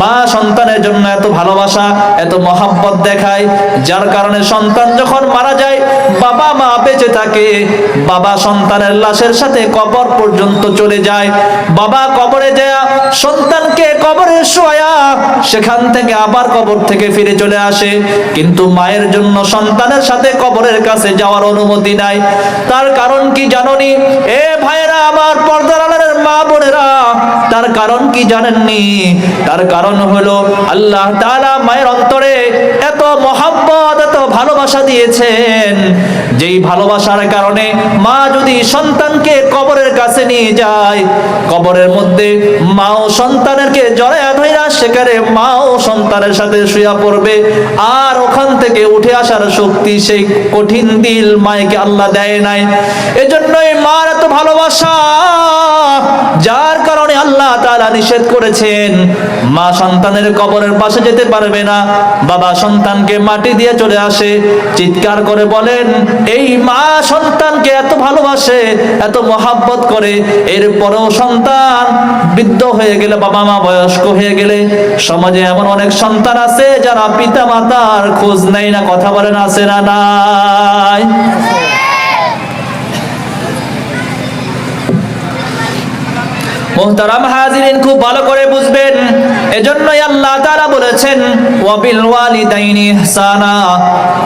মা সন্তানের জন্য এত ভালোবাসা, এত মহাব্বত দেখায়, যার কারণে সন্তান যখন মারা যায়, বাবা মা বেঁচে থাকে, বাবা সন্তানের লাশের সাথে কবর পর্যন্ত চলে যায়। বাবা কবরে যায়, সন্তানকে কবরে শোয়া, সেখান থেকে আবার কবর থেকে ফিরে চলে আসে। কিন্তু মায়ের জন্য সন্তানের সাথে কবরের কাছে যাওয়ার অনুমতি নাই। তার কারণ কি জাননি? এ ভাইরা আমার পর্দার মা বোনেরা তার কারণ কি জানেননি? তার কারণ হলো আল্লাহ তাআলা মায়ের অন্তরে এত মহাব্বত, এত ভালোবাসা দিয়েছেন। যেই ভালোবাসার কারণে মা যদি সন্তানকে কবরের কাছে নিয়ে যায়, কবরের মধ্যে মাও সন্তানেরকে জড়ায়া ধইরা সেখানে মাও সন্তানের সাথে শুয়া পড়বে। আর ওখান থেকে উঠে আসার শক্তি সেই কঠিন দিল মায়েকে আল্লাহ দেয় নাই। এজন্যই মার এত ভালোবাসা, যার কারণে আল্লাহ তাআলা নিষেধ করেছেন, মা সন্তানের কবরের পাশে যেতে পারবে না। বাবা সন্তানকে মাটি দিয়ে চলে আসে, চিৎকার করে বলেন এই মা সন্তানকে এত ভালোবাসে, এত মহাব্বত করে, এরপরেও সন্তান বৃদ্ধ হয়ে গেলে, বাবা মা বয়স্ক হয়ে গেলে, সমাজে এমন অনেক সন্তান আছে যারা পিতা মাতার খোঁজ নেই না, কথা বলেন আছে না নাই। মোহতারাম হাজিরিন খুব ভালো করে বুঝবেন। এজন্যই আল্লাহ তাআলা বলেছেন, ওয়াবিল ওয়ালিদাইনি ইহসানা।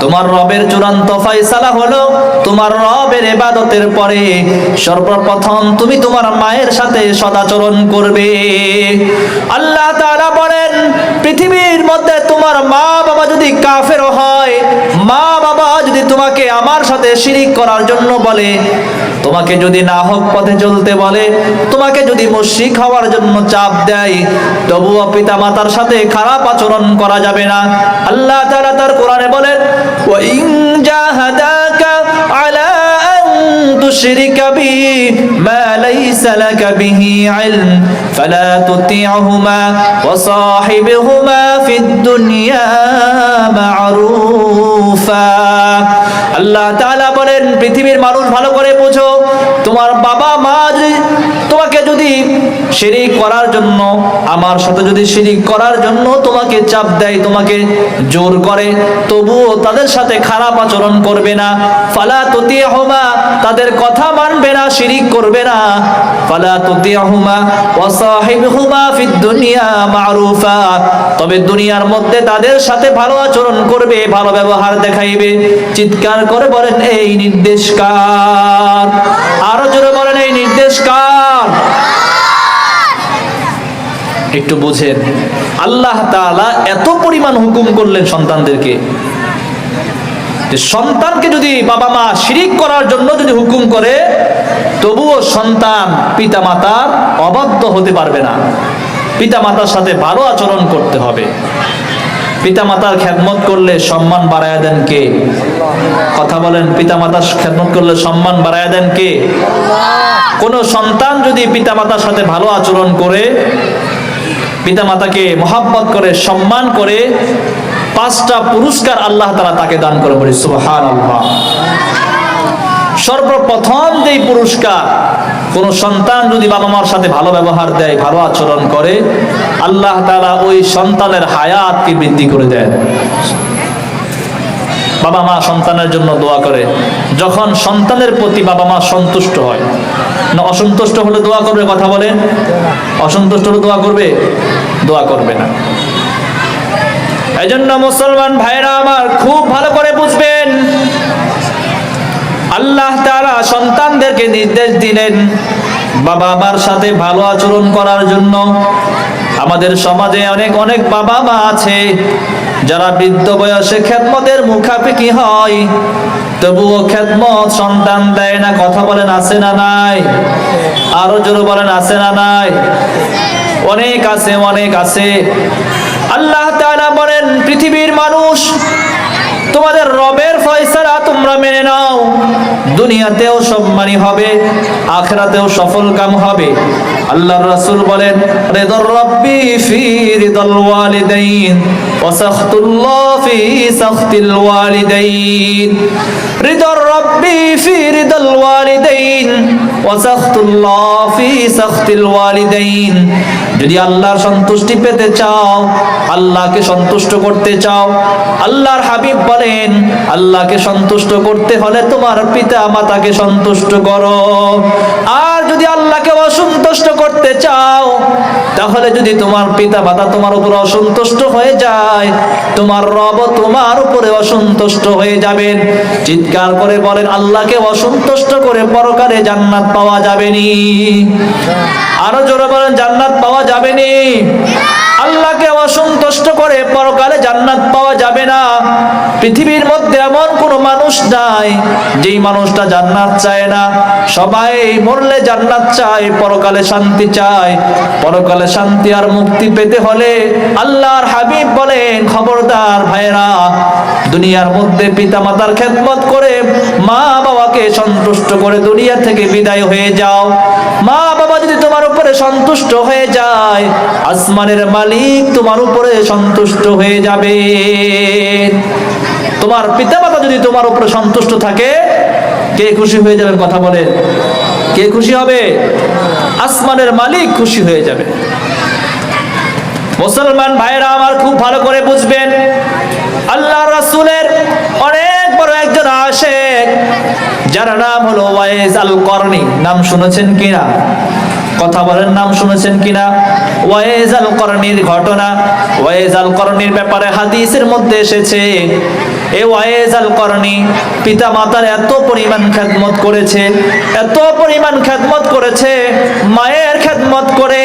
তোমার রবের চূড়ান্ত ফয়সালা হলো তোমার রবের ইবাদতের পরে সর্বপ্রথম তুমি তোমার মায়ের সাথে সদাচরণ করবে। আল্লাহ তাআলা বলেন, পৃথিবীর মধ্যে তোমার মা বাবা যদি কাফের হয় যদি তোমাকে আমার সাথে শিরিক করার জন্য বলে, তোমাকে যদি না হক পথে চলতে বলে, তোমাকে যদি মুশরিক হওয়ার জন্য চাপ দেয়, তবুও পিতা মাতার সাথে খারাপ আচরণ করা যাবে না। আল্লাহ তাআলা তার কোরআনে বলেন ওয়া ইন জাহাদাকা আলা বি মা লাইসা লাকা বিহি ইলম, ফালা তুতি'হুমা ওয়া সাহিবহুমা ফিদ দুনিয়া মা'রুফা। আল্লাহ তাআলা বলেন, পৃথিবীর মানুষ ভালো করে বোঝো, তোমার বাবা মা যদি তোমাকে যদি শিরিক করার জন্য, আমার সাথে যদি শিরিক করার জন্য তোমাকে চাপ দেয়, তোমাকে জোর করে, তবুও তাদের সাথে খারাপ আচরণ করবে না। ফালা তুতিয়াহুমা তাদের কথা মানবে না, শিরিক করবে না। ফালা তুতিয়াহুমা ওয়া সাহিবহুমা ফিদ দুনিয়া মারুফা, তবে দুনিয়ার মধ্যে তাদের সাথে ভালো আচরণ করবে, ভালো ব্যবহার দেখাইবে, চিৎকার করে বলেন, এই নির্দেশ কার আরও জোরে বলেন, এই নির্দেশ কার একটু বুঝেন, আল্লাহ তাআলা এত পরিমাণ হুকুম করলেন সন্তানদেরকে সন্তানকে যদি বাবা মা শিরিক করার জন্য যদি হুকুম করে, তবুও সন্তান পিতা মাতার অবাধ্য হতে পারবে না। পিতা মাতার সাথে ভালো আচরণ করতে হবে। পিতা মাতার খেদমত করলে সম্মান বাড়ায় দেন কে? কথা বলেন পিতা মাতার খেদমত করলে সম্মান বাড়ায় দেন কে? কোন সন্তান যদি পিতা মাতার সাথে ভালো আচরণ করে পিতা মাতাকে মহাব্বত করে, সম্মান করে, পাঁচটা পুরস্কার আল্লাহ তারা তাকে দান করে বলি আল্লাহ সর্বপ্রথম যেই পুরস্কার কোন সন্তান যদি বাবা মার সাথে ভালো ব্যবহার দেয়, ভালো আচরণ করে, আল্লাহ তাআলা ওই সন্তানের হায়াতকে বৃদ্ধি করে দেয় বাবা মা সন্তানের জন্য দোয়া করে। যখন সন্তানের প্রতি বাবা মা সন্তুষ্ট হয়, না অসন্তুষ্ট হলে দোয়া করবে, কথা বলে? অসন্তুষ্ট হলে দোয়া করবে? দোয়া করবে না। এই জন্য মুসলমান ভাইরা আমার খুব ভালো করে বুঝবেন আল্লাহ তাআলা সন্তানদেরকে নির্দেশ দিলেন, বাবা মার সাথে ভালো আচরণ করার জন্য। আমাদের সমাজে অনেক অনেক বাবা মা আছে, যারা বৃদ্ধ বয়সে খেদমতের মুখাপেকি হয়। তবুও খেদমত সন্তান দেয় না, কথা বলেন, আছে না নাই? আরও জোরে বলেন, আছে না নাই? অনেক আছে অনেক আছে। আল্লাহ তাআলা বলেন, পৃথিবীর মানুষ তোমাদের রবের ফয়সালা তোমরা মেনে নাও দুনিয়াতেও সম্মানী হবে, আখরাতেও সফল কাম হবে। আল্লাহর রাসূল বলেন, রেদর রব্বি ফি রিদাল ওয়ালিদাইন ওয়া সাখতুল্লাহ ফি সাখতিল ওয়ালিদাইন। রিদর রাব্বি ফি রিদাল ওয়ালিদাইন ওয়া সাখতুল্লাহ ফি সাখতিল ওয়ালিদাইন যদি আল্লাহর সন্তুষ্টি পেতে চাও, আল্লাহকে সন্তুষ্ট করতে চাও, আল্লাহর হাবিব বলেন, আল্লাহকে সন্তুষ্ট করতে হলে তোমার পিতা মাতাকে সন্তুষ্ট করো। আর যদি আল্লাহকে অসন্তুষ্ট করতে চাও তাহলে যদি তোমার পিতা মাতা তোমার উপরে অসন্তুষ্ট হয়ে যায়, তোমার রব তোমার উপরে অসন্তুষ্ট হয়ে যাবেন। চিৎকার করে বলেন, আল্লাহকে অসন্তুষ্ট করে পরকারে জান্নাত পাওয়া যাবে নি আরও জোরে বলেন, জান্নাত পাওয়া যাবে নি আল্লাহকে অসন্তুষ্ট করে পরকালে জান্নাত পাওয়া যাবে না। পৃথিবীর মধ্যে এমন কোনো মানুষ নাই, যেই মানুষটা জান্নাত চায় না। সবাই মরলে জান্নাত চায়, পরকালে শান্তি চায়। পরকালে শান্তি আর মুক্তি পেতে হলে আল্লাহর হাবিব বলেন, খবরদার ভাইরা দুনিয়ার মধ্যে পিতা মাতার খেদমত করে মা বাবাকে সন্তুষ্ট করে দুনিয়া থেকে বিদায় হয়ে যাও। মা বাবা যদি তোমার উপরে সন্তুষ্ট হয়ে যায়, আসমানের মালিক তোমার উপরে সন্তুষ্ট হয়ে যাবে। তোমার পিতামাতা যদি তোমার উপরে সন্তুষ্ট থাকে, কে খুশি হয়ে যাবে কথা বলে কে খুশি হবে? আসমানের মালিক খুশি হয়ে যাবে। মুসলমান ভাইরা আমার খুব ভালো করে বুঝবেন, আল্লাহ রাসূলের অনেক বড় একজন আশেক, যার নাম হলো ওয়াইজ আল করনি নাম শুনেছেন কিনা? কথা বলেন নাম শুনেছেন কিনা? ওয়াইজাল করণীর ঘটনা ওয়াইজাল করণীর ব্যাপারে হাদিসের মধ্যে এসেছে। এ পিতা মাতার এত পরিমাণ খেদমত করেছে, এত পরিমাণ খেদমত করেছে, মায়ের খেদমত করে,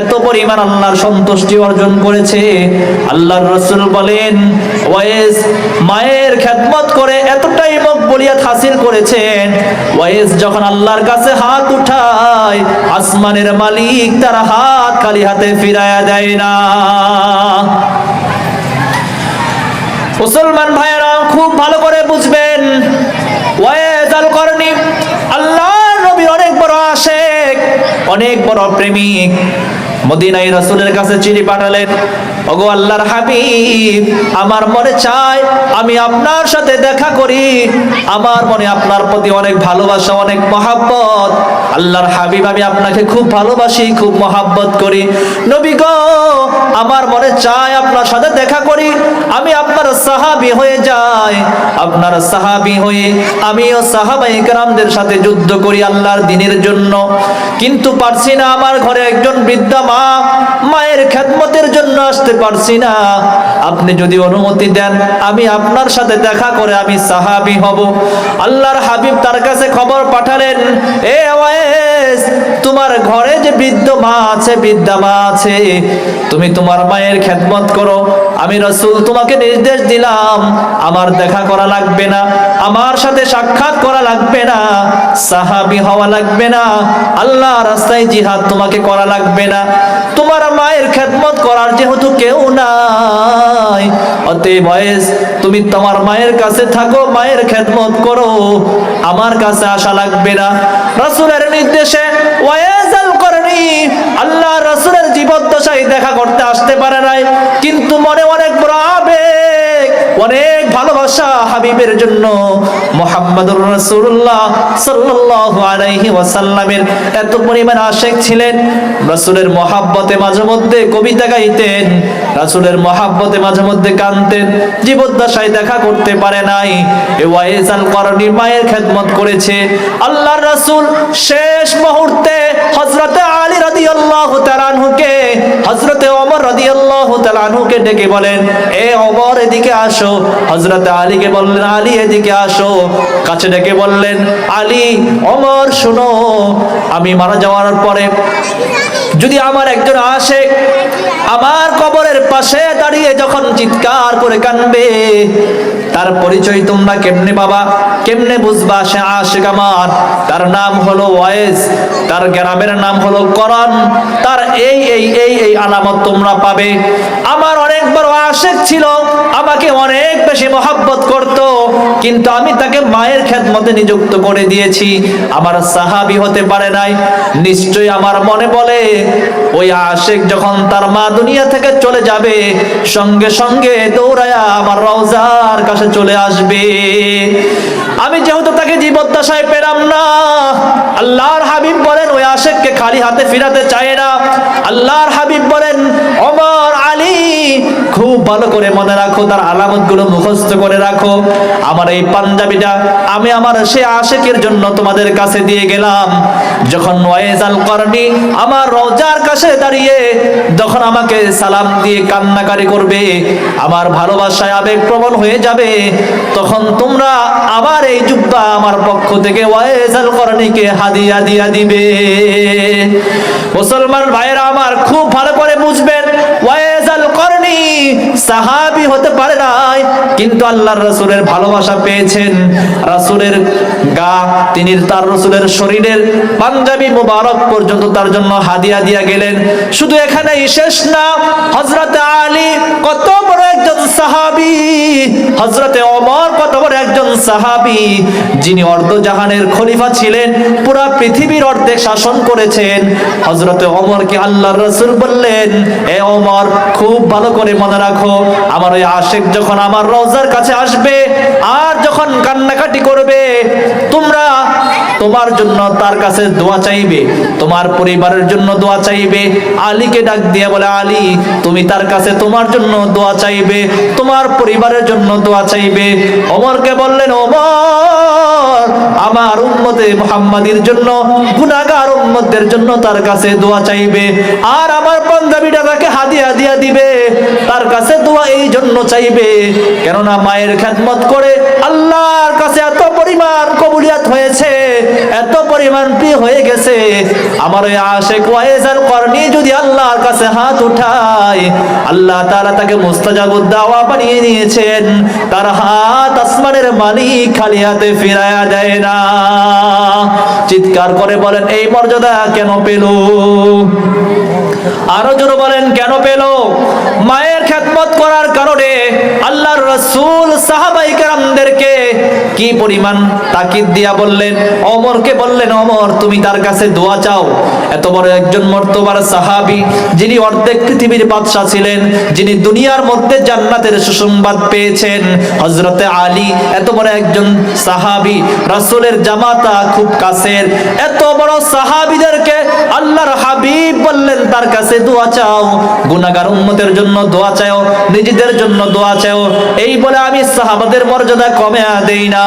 এত পরিমাণ আল্লাহর সন্তুষ্টি অর্জন করেছে। রসুল বলেন মায়ের খেদমত করে এতটাই হাসিল করেছেন, ওয়াইজ যখন আল্লাহর কাছে হাত উঠায়, আসমানের মালিক তার হাত খালি হাতে ফিরায়া দেয় না। মুসলমান ভাইয়েরা খুব ভালো করে বুঝবেন। ওয়াইজ আল করনি, আল্লাহর অনেক বড় আশেক, অনেক বড় প্রেমিক। মদিনাই রাসূলের কাছে চিঠি পাঠালেন, ওগো আল্লাহর হাবিব, আমার মনে চায় আমি আপনার সাথে দেখা করি। আমার মনে আপনার প্রতি অনেক ভালোবাসা, অনেক মহাব্বত। আল্লাহর হাবিব, আমি আপনাকে খুব ভালোবাসি, খুব মহাব্বত করি। নবী গো, আমার মনে চায় আপনার সাথে দেখা করি। আমি আপনার সাহাবি হয়ে যাই, আপনার সাহাবি হয়ে আমিও সাহাবাই কারামদের সাথে যুদ্ধ করি আল্লাহর দিনের জন্য। কিন্তু পারছি না, আমার ঘরে একজন বৃদ্ধা মা, মায়ের খেদমতের জন্য আসতে পারছি না। আপনি যদি অনুমতি দেন, আমি আপনার সাথে দেখা করে আমি সাহাবি হব। আল্লাহর হাবিব তার কাছে খবর পাঠালেন, এ তোমার ঘরে যে বৃদ্ধ মা আছে, বৃদ্ধা মা আছে, তুমি তোমার মায়ের খেদমত করো। আমি রসুল তোমাকে নির্দেশ দিলাম, আমার দেখা করা লাগবে না, আমার সাথে সাক্ষাৎ করা লাগবে না, সাহাবি হওয়া লাগবে না আল্লাহ রাস্তায় জিহাদ তোমাকে করা লাগবে না। তোমার মায়ের খেদমত করার যেহেতু কেউ নাই। অতএব তুমি তোমার মায়ের কাছে থাকো, মায়ের খেদমত করো। আমার কাছে আসা লাগবে না। রাসূলের নির্দেশে ওয়াইজাল করনি। আল্লাহ রাসূলের জীবদ্দশায় দেখা করতে আসতে পারে নাই। কিন্তু মনে অনেক বড় ভালোবাসা হাবিবের জন্য মোহাম্মদুর রাসূলুল্লাহ সাল্লাল্লাহু আলাইহি ওয়াসাল্লামের এত পরিমাণ আশেক ছিলেন। রাসূলের মহাব্বতে মাঝে মধ্যে কবিতা গাইতেন, রাসূলের মহাব্বতে মাঝে মধ্যে কানতেন জীবদ্দশায় দেখা করতে পারে নাই। এ ওয়াইজ আল মায়ের খেদমত করেছে। আল্লাহর রাসূল শেষ মুহূর্তে হযরতে রাদিয়াল্লাহু তাআলা আনহুকে, হযরতে ওমর রাদিয়াল্লাহু তাআলা আনহুকে ডেকে বলেন, এ ওমর, এদিকে আসো। হযরতে আলীকে বললেন, আলী, এদিকে আসো। কাছে ডেকে বললেন, আলী, ওমর, শুনো, আমি মারা যাওয়ার পরে যদি আমার একজন আসে, আমার কবরের পাশে দাঁড়িয়ে যখন চিৎকার করে কানবে, তার পরিচয় তোমরা কেমনে বাবা কেমনে বুঝবা সে আশেক আমার? তার নাম হলো ওয়েস তার গ্রামের নাম হলো করণ, তার এই এই এই এই আলামত তোমরা পাবে। আমার অনেক বড় আশেক ছিল, আমাকে অনেক বেশি মহাব্বত করত, কিন্তু আমি তাকে মায়ের খেদমতে নিযুক্ত করে দিয়েছি। আমার সাহাবি হতে পারে নাই। নিশ্চয়ই আমার মনে বলে ওই আশেক যখন তার মা দুনিয়া থেকে চলে যাবে, সঙ্গে সঙ্গে দৌড়ায়া আমার রওজার কাছে চলে আসবে। আমি যেহেতু তাকে জীবদ্দশায় পেলাম না, আল্লাহর হাবিব বলেন, ওই আশেককে খালি হাতে ফিরাতে চায় না। আল্লাহর হাবিব বলেন খুব ভালো করে মনে রাখো, তার আলামতগুলো মুখস্থ করে রাখো। আমার এই পাঞ্জাবিটা আমি আমার সে আশেকের জন্য তোমাদের কাছে দিয়ে গেলাম। যখন ওয়াইজ আল করনি আমার রওজার কাছে দাঁড়িয়ে যখন আমাকে সালাম দিয়ে কান্নাকারি করবে, আমার ভালোবাসায় আবেগ প্রবল হয়ে যাবে, তখন তোমরা আবার এই জুব্বা আমার পক্ষ থেকে ওয়াইজ আল করনিকে হাদিয়া দিয়া দিবে। মুসলমান ভাইয়েরা আমার খুব ভালো করে বুঝবেন সাহাবি হতে পারে নাই, কিন্তু আল্লাহর রাসূলের ভালোবাসা পেয়েছেন। রাসূলের গা, তিনি তার রসুলের শরীরের পাঞ্জাবি মুবারক পর্যন্ত তার জন্য হাদিয়া দিয়া গেলেন। শুধু এখানেই শেষ না হজরত আলী কত একজন সাহাবী, হযরতে ওমর কত বড় একজন সাহাবী, যিনি অর্ধ জাহানের খলিফা ছিলেন, পুরা পৃথিবীর অর্ধেক শাসন করেছেন। হযরতে ওমরকে আল্লাহ রসুল বললেন, এ অমর খুব ভালো করে মনে রাখো, আমার ওই আশেক যখন আমার রওজার কাছে আসবে, আর যখন কান্নাকাটি করবে, তোমরা তোমার জন্য তার কাছে দোয়া চাইবে, তোমার পরিবারের জন্য দোয়া চাইবে। আলীকে ডাক দিয়ে বলে, আলী, তুমি তার কাছে তোমার জন্য দোয়া চাইবে, তোমার পরিবারের জন্য দোয়া চাইবে। ওমরকে বললেন ওমর আমার উম্মতে মুহাম্মাদির জন্য, গুনাহগার উম্মতদের জন্য তার কাছে দোয়া চাইবে। আর আমার পাঞ্জাবিটা তাকে হাদিয়া দিয়া দিবে, তার কাছে দোয়া এই জন্য চাইবে। কেননা মায়ের খেদমত করে আল্লাহর কাছে এত পরিমাণ কবুলিয়াত হয়েছে, এত পরিমাণ প্রিয় হয়ে গেছে। আমার ওই আশেক ওয়াইজাল করনি যদি আল্লাহর কাছে হাত উঠায়, আল্লাহ তাআলা তাকে মুস্তাজাবুদ দাওয়া বানিয়ে নিয়েছেন তার হাত আসমানের মালিক খালি হাতে ফিরায়া দেয় না। চিৎকার করে বলেন, এই মর্যাদা কেন পেল? আরও জোরে বলেন, কেন পেল? মায়ের খেদমত করার কারণে আল্লাহর রাসূল সাহাবাই কেরামদেরকে কি পরিমাণ তাকিদ দিয়া বললেন? অমরকে বললেন, অমর, তুমি তার কাছে দোয়া চাও। এত বড় একজন মর্তবার সাহাবী, যিনি অর্ধেক পৃথিবীর বাদশাহ ছিলেন, যিনি দুনিয়ার মধ্যে জান্নাতের সুসংবাদ পেয়েছেন। হযরতে আলী, এত বড় একজন সাহাবী, রাসূলের জামাতা খুব কাছের। এত বড় সাহাবীদেরকে আল্লাহর হাবিব বললেন, তার কাছে দোয়া চাও। গুনাহগার উম্মতের জন্য দোয়া চাও, নিজেদের জন্য দোয়া চাও। এই বলে আমি সাহাবাদের মর্যাদা কমে দেই না।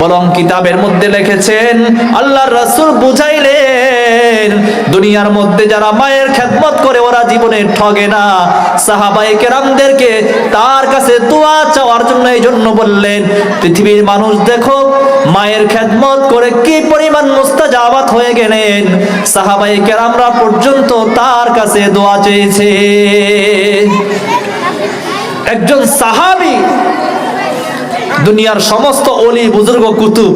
বরং কিতাবের মধ্যে লিখেছেন, আল্লাহর রাসূল বুঝাইলেন, দুনিয়ার মধ্যে যারা মায়ের খেদমত করে ওরা জীবনে ঠগে না। সাহাবায়ে কেরামদেরকে তার কাছে দোয়া চাওয়ার জন্য এই জন্য বললেন, পৃথিবীর মানুষ দেখো, মায়ের খেদমত করে কি পরিমাণ মুস্তাজাবাত হয়ে গেলেন। সাহাবায়ে কেরামরা পর্যন্ত তার কাছে দোয়া চেয়েছে। একজন সাহাবী, দুনিয়ার সমস্ত অলি, বুজুর্গ, কুতুব,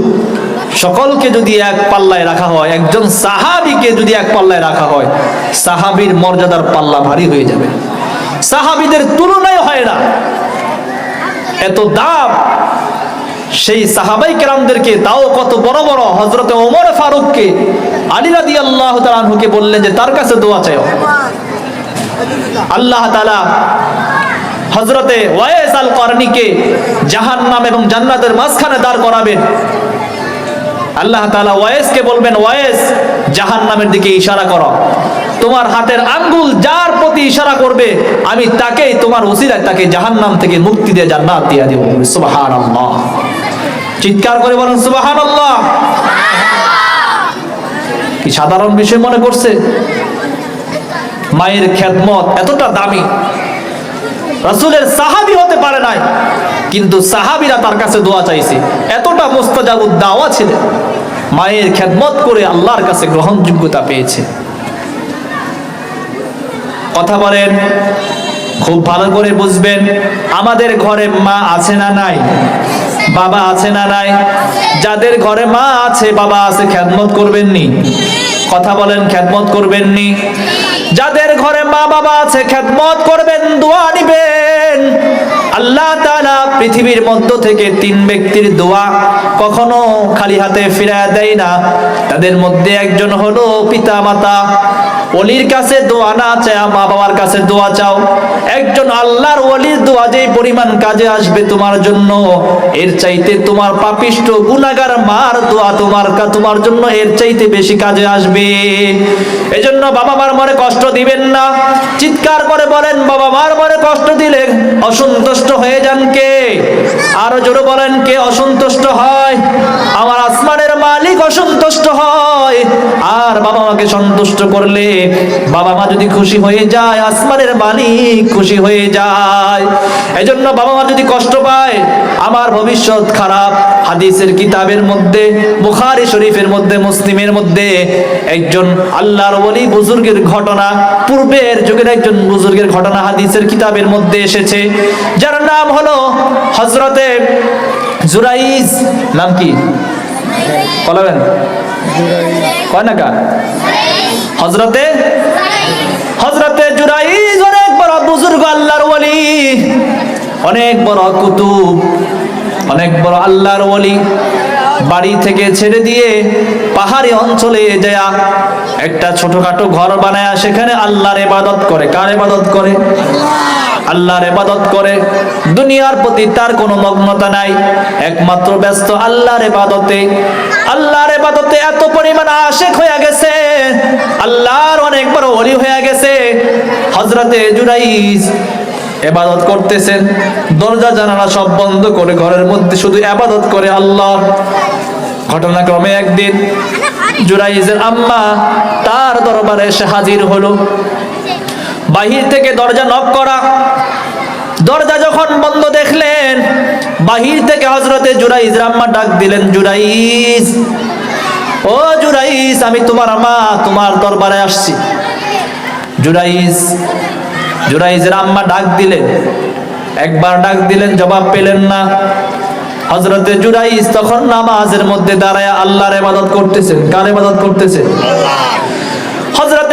সকলকে যদি এক পাল্লায় রাখা হয়, একজন সাহাবিকে যদি এক পাল্লায় রাখা হয়, সাহাবীর মর্যাদার পাল্লা ভারী হয়ে যাবে। সাহাবিদের তুলনায় হয় না। এত দাম, সেই সাহাবাই কেরামদেরকে তাও কত বড় বড় হজরতে ওমর ফারুককে, আলী রাদি আল্লাহ তালাহুকে বললেন যে, তার কাছে দোয়া চাই আল্লাহ তালা হজরতে ওয়েস আল করনিকে জাহান্নাম এবং জান্নাতের মাঝখানে দাঁড় করাবেন। আল্লাহ তাআলা ওয়েসকে বলবেন ওয়েস জাহান্নামের দিকে ইশারা করো। তোমার হাতের আঙ্গুল যার প্রতি ইশারা করবে, আমি তাকেই, তোমার ওসিলায় তাকে জাহান্নাম থেকে মুক্তি দিয়ে জান্নাত দিয়ে দেব। সুবহানাল্লাহ। চিৎকার করে বলেন, সুবহানাল্লাহ। কি সাধারণ বিষয় মনে করছে মায়ের খেদমত এতটা দামি। রাসূলের সাহাবি হতে পারে নাই। কিন্তু সাহাবিরা তার কাছে দোয়া চাইছে। এতটা মুস্তাজাবুদ দাওয়া ছিলেন মায়ের খেদমত করে আল্লাহর কাছে গ্রহণযোগ্যতা পেয়েছে। কথা বলেন, খুব ভালো করে বুঝবেন, আমাদের ঘরে মা আছে না নাই? বাবা আছে না নাই? যাদের ঘরে মা আছে, বাবা আছে খ্যাতমত করবেননি। কথা বলেন খ্যাতমত করবেননি? যাদের ঘরে মা বাবা আছে খ্যাতমত করবেন, দোয়া নিবেন। আল্লাহ তাআলা পৃথিবীর মধ্য থেকে তিন ব্যক্তির দোয়া কখনো খালি হাতে ফিরায় দেয় না। তাদের মধ্যে একজন হলো পিতা মাতা অলির কাছে দোয়া না চায়, মা বাবার কাছে দোয়া চাও। একজন আল্লাহর ওলির দোয়া যেই পরিমাণ কাজে আসবে তোমার জন্য, এর চাইতে তোমার পাপিষ্ট গুনাগার মার দোয়া তোমার তোমার জন্য এর চাইতে বেশি কাজে আসবে। এজন্য বাবা মার মনে কষ্ট দিবেন না। চিৎকার করে বলেন, বাবা মার মনে কষ্ট দিলে অসন্তুষ্ট হয়ে যান কে? আরও জোরে বলেন, কে অসন্তুষ্ট হয়? আমার আসমানের মালিক অসন্তুষ্ট হয়। আর বাবা মাকে সন্তুষ্ট করলে বাবা মা যদি খুশি হয়ে যায়, আসমানের মালিক খুশি হয়ে যায়। এজন্য বাবা মা যদি কষ্ট পায়, আমার ভবিষ্যৎ খারাপ। হাদিসের কিতাবের মধ্যে, বুখারী শরীফের মধ্যে, মুসলিমের মধ্যে একজন আল্লাহর ওলি বুজুর্গের ঘটনা, পূর্বের যুগের একজন বুজুর্গের ঘটনা হাদিসের কিতাবের মধ্যে এসেছে, যার নাম হলো হজরতে জুরাইজ, নাম কি? বলবেন কয় হজরতে? হজরতে জুরাইজ অনেক বড় বুজুর্গ আল্লাহর ওলি। অনেক বড় কুতুব, অনেক বড় আল্লাহর ওলি। বাড়ি থেকে ছেড়ে দিয়ে পাহাড়ি অঞ্চলে যায়। একটা ছোটখাটো ঘর বানায়, সেখানে আল্লাহর ইবাদত করে। কার ইবাদত করে? আল্লাহর ইবাদত করে, দুনিয়ার প্রতি তার কোনো মগ্নতা নাই। একমাত্র ব্যস্ত আল্লাহর ইবাদতে। আল্লাহর ইবাদতে এত পরিমাণ আশেক হয়ে গেছে। আল্লাহর অনেক বড় ওলি হয়ে গেছে। হযরতে জুরাইজ এবাদত করতেছেন। দরজা, জানালা সব বন্ধ করে ঘরের মধ্যে শুধু এবাদত করে আল্লাহ। ঘটনাক্রমে একদিন জুরাইজের আম্মা তার দরবারে এসে হাজির হলো। বাহির থেকে দরজা নক করা। দরজা যখন বন্ধ দেখলেন বাহির থেকে হজরতে জুরাইজ রাম্মা ডাক দিলেন জুরাইজ ও জুরাইজ আমি তোমার মা তোমার দরবারে আসছি। জুরাইজ জুরাইজের আম্মা ডাক দিলেন। একবার ডাক দিলেন জবাব পেলেন না। হজরতে জুরাইজ তখন নামাজের মধ্যে দাঁড়ায় আল্লাহর ইবাদত করতেছেন। কার ইবাদত করতেছেন হজরতে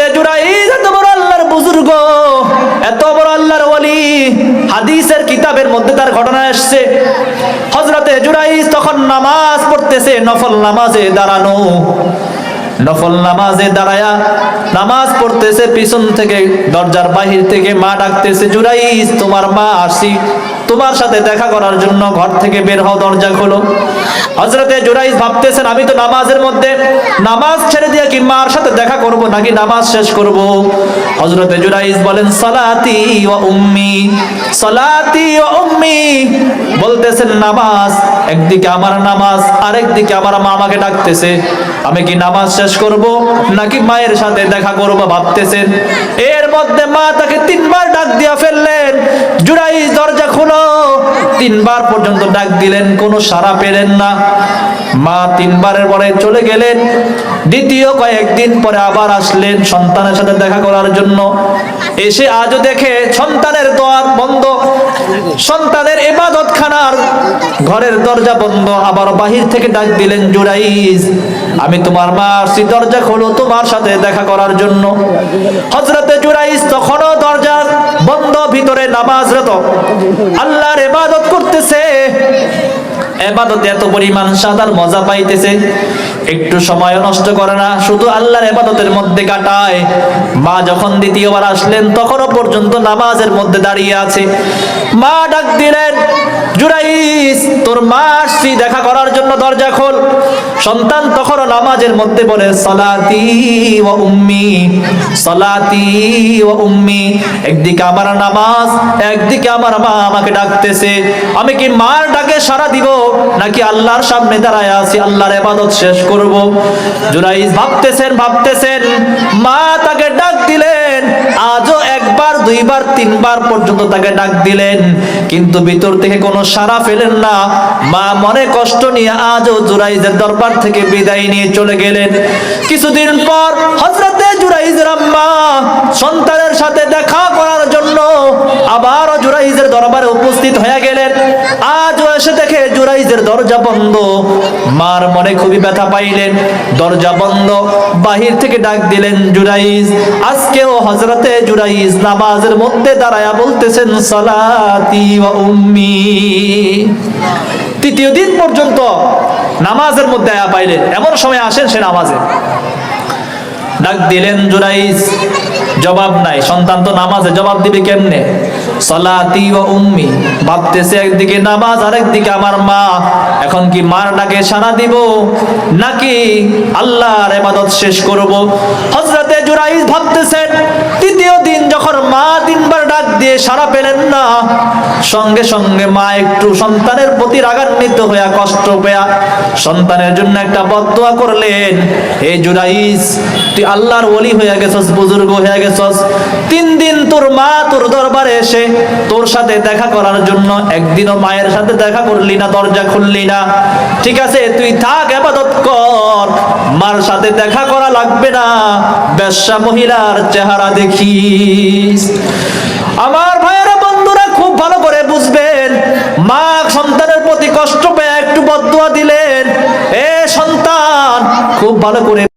বুজুর্গ, এত বড় আল্লাহর ওলি হাদিসের কিতাবের মধ্যে তার ঘটনা আসছে হজরতে জুরাইস তখন নামাজ পড়তেছে, নফল নামাজে দাঁড়ানো। নফল নামাজে দাঁড়ায়া নামাজ পড়তেছে, পিছন থেকে, দরজার বাহির থেকে মা ডাকতেছে জুরাইস তোমার মা আসি। তোমার সাথে দেখা করার জন্য ঘর থেকে বের হও, দরজা খোলো। হজরতে জুরাইজ ভাবতেছেন, আমি তো নামাজের মধ্যে নামাজ ছেড়ে দিয়ে কি মার সাথে দেখা করব নাকি নামাজ শেষ করব? হজরতে জুরাইজ বলেন, সালাতি ওয়া উম্মি, সালাতি ওয়া উম্মি। বলতেছেন, নামাজ, একদিকে আমার নামাজ, আরেকদিকে আমার মা আমাকে ডাকতেছে। আমি কি নামাজ শেষ করব নাকি মায়ের সাথে দেখা করব? ভাবতেছেন। এর মধ্যে মা তাকে তিনবার ডাক দিয়া ফেললেন। জুরাই দরজা খুলো তিনবার পর্যন্ত ডাক দিলেন, কোনো সাড়া পেলেন না। মা তিনবারের পরে চলে গেলেন। দ্বিতীয় কয়েকদিন পরে আবার আসলেন সন্তানের সাথে দেখা করার জন্য। এসে আজও দেখে সন্তানের দোয়ার বন্ধ। সন্তানের এবাদত খানার ঘরের দরজা বন্ধ। আবার বাহির থেকে ডাক দিলেন, জুরাইজ, আমি তোমার মা আসছি দরজা খোলো তোমার সাথে দেখা করার জন্য। হজরতে জুরাইজ তখনও দরজা ভিতরে নামাজরত আল্লাহর এবাদত করতেছে। এবাদতে এত পরিমাণ সাদার মজা পাইতেছে। একটু সময় নষ্ট করে না, শুধু আল্লাহর এবাদতের মধ্যে কাটায়। মা যখন দ্বিতীয়বার আসলেন, তখনও পর্যন্ত নামাজের মধ্যে দাঁড়িয়ে আছে। মা ডাক দিলেন, জুরাইস, তোর মা আসছি, দেখা করার জন্য দরজা খোল। সন্তান তখনও নামাজের মধ্যে বলে, সলাতি ও উম্মি, সলাতি ও উম্মি। একদিকে আমার নামাজ, একদিকে আমার মা আমাকে ডাকতেছে। আমি কি মার ডাকে সারা দিব? নাকি আল্লাহর সামনে দাঁড়ায় আছি, আল্লাহর ইবাদত শেষ করব? জুরাইজ ভাবতেছেন ভাবতেছেন, মা তাকে ডাক দিলেন, আজও একবার, দুইবার, তিনবার পর্যন্ত তাকে ডাক দিলেন, কিন্তু ভিতর থেকে কোনো সাড়া পেলেন না। মা মনে কষ্ট নিয়ে আজও জুরাইজের দরবার থেকে বিদায় নিয়ে চলে গেলেন। কিছুদিন পর হজরতে জুরাইজের আম্মা সন্তানের সাথে দেখা করার জন্য আবারও জুরাইজের দরবারে উপস্থিত হয়ে গেলেন। আজও এসে দেখে জুরাইজের দরজা বন্ধ। মার মনে খুবই ব্যথা পাইলেন। দরজা বন্ধ। বাহির থেকে ডাক দিলেন, জুরাইজ, আজকেও হজরতে জুরাইজ নামাজের মধ্যে দাঁড়ায়া বলতেছেন, সালাতি উম্মি। তৃতীয় দিন পর্যন্ত নামাজের মধ্যে আয়া পাইলেন। এমন সময় আসেন সে নামাজে। ডাক দিলেন, জুরাইজ জবাব নাই। সন্তান তো নামাজে জবাব দিবে কেমনে? সলাতি ও উম্মি, ভাবতেছে একদিকে নামাজ, আরেকদিকে আমার মা। এখন কি মার ডাকে সাড়া দিব? নাকি আল্লাহর ইবাদত শেষ করব? হযরতে জুরাইজ ভাবতেছেন তৃতীয় দিন যখন মা তিনবার ডাক দিয়ে সাড়া পেলেন না, সঙ্গে সঙ্গে মা একটু সন্তানের প্রতি রাগান্বিত হইয়া কষ্ট পেয়া সন্তানের জন্য একটা বদদোয়া করলেন। হে জুরাইজ তুই আল্লাহর ওলি হয়ে গেছস, বুজুর্গ হয়ে গেছস। তিন দিন তোর মা তোর দরবারে এসে তোর সাথে দেখা করার জন্য একদিনও মায়ের সাথে দেখা করলি না, দরজা খুললি না। ঠিক আছে, তুই থাক আবাদত কর। মার সাথে দেখা করা লাগবে না। বেশ্যা মহিলার চেহারা আমার ভাইয়েরা, বন্ধুরা, খুব ভালো করে বুঝবেন। মা সন্তানের প্রতি কষ্ট পেয়ে একটু বদুয়া দিলেন। এ সন্তান, খুব ভালো করে